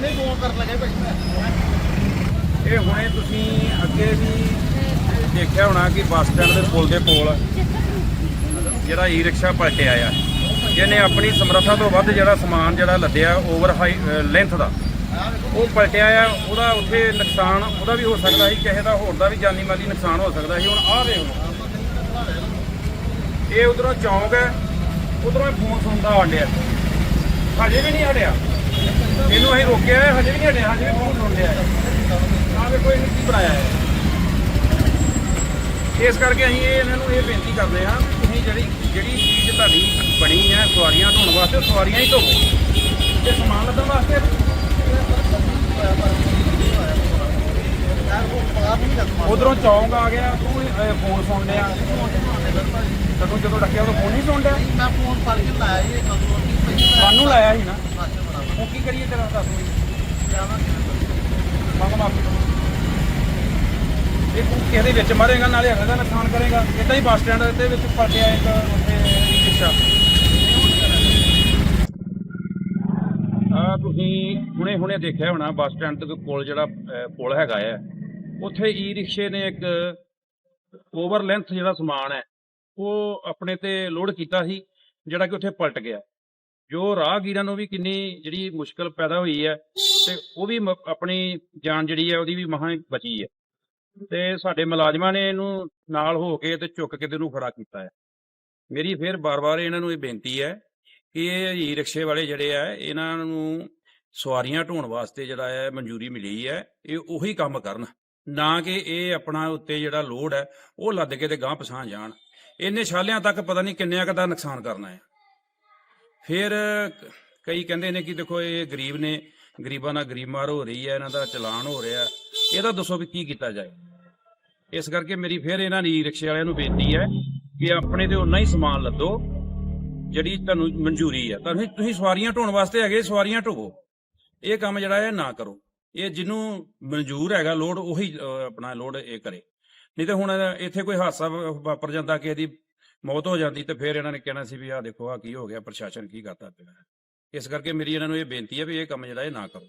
ਨਹੀਂ ਫੋਨ ਕਰਨ ਲੱਗੇ ਭਾਈ ਇਹ ਹੁਣੇ ਤੁਸੀਂ ਅੱਗੇ ਵੀ ਦੇਖਿਆ ਹੋਣਾ ਕਿ ਬੱਸ ਸਟੈਂਡ ਦੇ ਪੁਲ ਦੇ ਕੋਲ ਜਿਹੜਾ ਈ ਰਿਕਸ਼ਾ ਪਲਟਿਆ ਆ ਜਿਹਨੇ ਆਪਣੀ ਸਮਰੱਥਾ ਤੋਂ ਵੱਧ ਜਿਹੜਾ ਸਮਾਨ ਜਿਹੜਾ ਲੱਦਿਆ ਓਵਰ ਹਾਈ ਲੈਂਥ ਦਾ, ਉਹ ਪਲਟਿਆ ਆ। ਉਹਦਾ ਉੱਥੇ ਨੁਕਸਾਨ, ਉਹਦਾ ਵੀ ਹੋ ਸਕਦਾ ਸੀ, ਕਿਸੇ ਦਾ ਹੋਰ ਦਾ ਵੀ ਜਾਨੀ ਮਾਲੀ ਨੁਕਸਾਨ ਹੋ ਸਕਦਾ ਸੀ। ਹੁਣ ਆਹ ਵੇਖ ਲਓ। ਇਹ ਉਧਰੋਂ ਚੌਂਕ ਹੈ, ਉਧਰੋਂ ਫੋਨ ਸੁਣਦਾ ਆਉਂਦਿਆ। ਹਜੇ ਵੀ ਨਹੀਂ ਹਟਿਆ। ਇਹਨੂੰ ਅਸੀਂ ਰੋਕਿਆ ਹੈ, ਹਜੇ ਵੀ ਨਹੀਂ ਹਟਿਆ ਹਜੇ ਵੀ ਫੋਨ ਰਿਹਾ ਹੈ ਆਹ ਵੇਖੋ ਇਹਨੇ ਕੀ ਬਣਾਇਆ ਹੈ। ਇਸ ਕਰਕੇ ਅਸੀਂ ਇਹ ਇਹਨਾਂ ਨੂੰ ਇਹ ਬੇਨਤੀ ਕਰਦੇ ਹਾਂ ਕਿ ਤੁਸੀਂ ਜਿਹੜੀ ਜਿਹੜੀ ਚੀਜ਼ ਤੁਹਾਡੀ ਬਣੀ ਹੈ ਸਵਾਰੀਆਂ ਢੋਣ ਵਾਸਤੇ ਸਵਾਰੀਆਂ ਹੀ ਢੋਵੋ ਤੇ ਸਮਾਨ ਲੱਦਣ ਵਾਸਤੇ ਉਧਰੋਂ ਚੌਂਕ ਆ ਗਿਆ ਤੂੰ ਫੋਨ ਸੁਣ ਲਿਆ ਤੈਨੂੰ ਜਦੋਂ ਡੱਕਿਆ ਉਦੋਂ ਫੋਨ ਨਹੀਂ ਸੁਣ ਲਿਆ ਮੈਂ ਫੋਨ ਫੜ ਕੇ ਲਾਇਆ ਪਈ ਸਾਨੂੰ ਲਾਇਆ ਸੀ ਨਾ। ਪਾਸੇ ਕੀ ਕਰੀਏ ਤੇਰਾ ਦੱਸ ਮੈਨੂੰ ਮੰਗ ਮਾਫੀ ਇਹ ਤੂੰ ਕਿਸੇ ਵਿੱਚ ਮਾਰੇਗਾ, ਨਾਲੇ ਅਗਲੇ ਦਾ ਨੁਕਸਾਨ ਕਰੇਗਾ। ਇਦਾਂ ਹੀ ਬੱਸ ਸਟੈਂਡ ਦੇ ਵਿੱਚ ਪਲਟਿਆ ਇੱਕ ਉੱਥੇ ਰਿਕਸ਼ਾ। ਆ ਤੁਸੀਂ ਹੁਣੇ ਹੁਣੇ ਦੇਖਿਆ ਹੋਣਾ, ਬੱਸ ਸਟੈਂਡ ਦੇ ਕੋਲ ਜਿਹੜਾ ਪੁਲ ਹੈਗਾ ਆ। ਉੱਥੇ ਈ ਰਿਕਸ਼ੇ ਨੇ ਇੱਕ ਓਵਰ ਲੈਂਥ ਜਿਹੜਾ ਸਮਾਨ ਹੈ, ਉਹ ਆਪਣੇ ਤੇ ਲੋਡ ਕੀਤਾ ਸੀ, ਜਿਹੜਾ ਕਿ ਉੱਥੇ ਪਲਟ ਗਿਆ। ਜੋ ਰਾਹਗੀਰਾਂ ਨੂੰ ਵੀ ਕਿੰਨੀ ਜਿਹੜੀ ਮੁਸ਼ਕਲ ਪੈਦਾ ਹੋਈ ਹੈ ਤੇ ਉਹ ਵੀ ਮ- ਆਪਣੀ ਜਾਨ ਜਿਹੜੀ ਹੈ ਉਹਦੀ ਵੀ ਮਹਾਂ ਬਚੀ ਹੈ। ਤੇ ਸਾਡੇ ਮੁਲਾਜ਼ਮਾਂ ਨੇ ਇਹਨੂੰ ਨਾਲ ਹੋ ਕੇ ਤੇ ਚੁੱਕ ਕੇ ਤੇ ਇਹਨੂੰ ਖੜਾ ਕੀਤਾ ਹੈ। ਮੇਰੀ ਫਿਰ ਬਾਰ-ਬਾਰ ਇਹਨਾਂ ਨੂੰ ਇਹ ਬੇਨਤੀ ਹੈ ਕਿ ਇਹ ਈ ਰਿਕਸ਼ੇ ਵਾਲੇ ਜਿਹੜੇ ਆ ਇਹਨਾਂ ਨੂੰ ਸਵਾਰੀਆਂ ਢੋਣ ਵਾਸਤੇ ਜਿਹੜਾ ਹੈ ਮਨਜ਼ੂਰੀ ਮਿਲੀ ਹੈ, ਇਹ ਉਹੀ ਕੰਮ ਕਰਨ। ਨਾ ਕਿ ਇਹ ਆਪਣਾ ਉੱਤੇ ਜਿਹੜਾ ਲੋਡ ਹੈ, ਉਹ ਲੱਦ ਕੇ ਤੇ ਗਾਂਹ ਪਛਾਣ ਜਾਣ। ਇਹਨੇ ਛਾਲਿਆਂ ਤੱਕ ਪਤਾ ਨਹੀਂ ਕਿੰਨਿਆਂ ਕੁ ਦਾ ਨੁਕਸਾਨ ਕਰਨਾ ਹੈ। ਫਿਰ, ਕਈ ਕਹਿੰਦੇ ਨੇ ਕਿ ਦੇਖੋ ਇਹ ਗਰੀਬ ਨੇ, ਗਰੀਬਾਂ ਨਾਲ ਗਰੀਬ ਮਾਰ ਹੋ ਰਹੀ ਹੈ, ਇਹਨਾਂ ਦਾ ਚਲਾਨ ਹੋ ਰਿਹਾ ਇਹਦਾ ਦੱਸੋ ਵੀ ਕੀ ਕੀਤਾ ਜਾਏ। ਇਸ ਕਰਕੇ ਮੇਰੀ ਫਿਰ ਇਹਨਾਂ ਦੀ ਰਿਕਸ਼ੇ ਵਾਲਿਆਂ ਨੂੰ ਬੇਨਤੀ ਹੈ ਕਿ ਆਪਣੇ ਤੇ ਉਨਾ ਹੀ ਸਮਾਨ ਲੱਦੋ, ਜਿਹੜੀ ਤੁਹਾਨੂੰ ਮਨਜ਼ੂਰੀ ਹੈ। ਤੁਹਾਨੂੰ ਤੁਸੀਂ ਸਵਾਰੀਆਂ ਢੋਣ ਵਾਸਤੇ ਹੈਗੇ, ਸਵਾਰੀਆਂ ਢੋਵੋ। ਇਹ ਕੰਮ ਜਿਹੜਾ ਹੈ ਨਾ ਕਰੋ। ਇਹ ਜਿਹਨੂੰ ਮਨਜ਼ੂਰ ਹੈਗਾ, ਲੋਡ ਉਹੀ ਆਪਣਾ ਲੋਡ ਇਹ ਕਰੇ। ਨਹੀਂ ਤੇ ਹੁਣ ਇੱਥੇ ਕੋਈ ਹਾਦਸਾ ਵਾਪਰ ਜਾਂਦਾ, ਕਿਸੇ ਦੀ ਮੌਤ ਹੋ ਜਾਂਦੀ ਤੇ ਫਿਰ ਇਹਨਾਂ ਨੇ ਕਹਿਣਾ ਸੀ ਵੀ ਆਹ ਦੇਖੋ ਆ ਕੀ ਹੋ ਗਿਆ, ਪ੍ਰਸ਼ਾਸਨ ਕੀ ਕਰਦਾ ਪਿਆ। ਇਸ ਕਰਕੇ ਮੇਰੀ ਇਹਨਾਂ ਨੂੰ ਇਹ ਬੇਨਤੀ ਹੈ ਵੀ ਇਹ ਕੰਮ ਜਿਹੜਾ ਇਹ ਨਾ ਕਰੋ।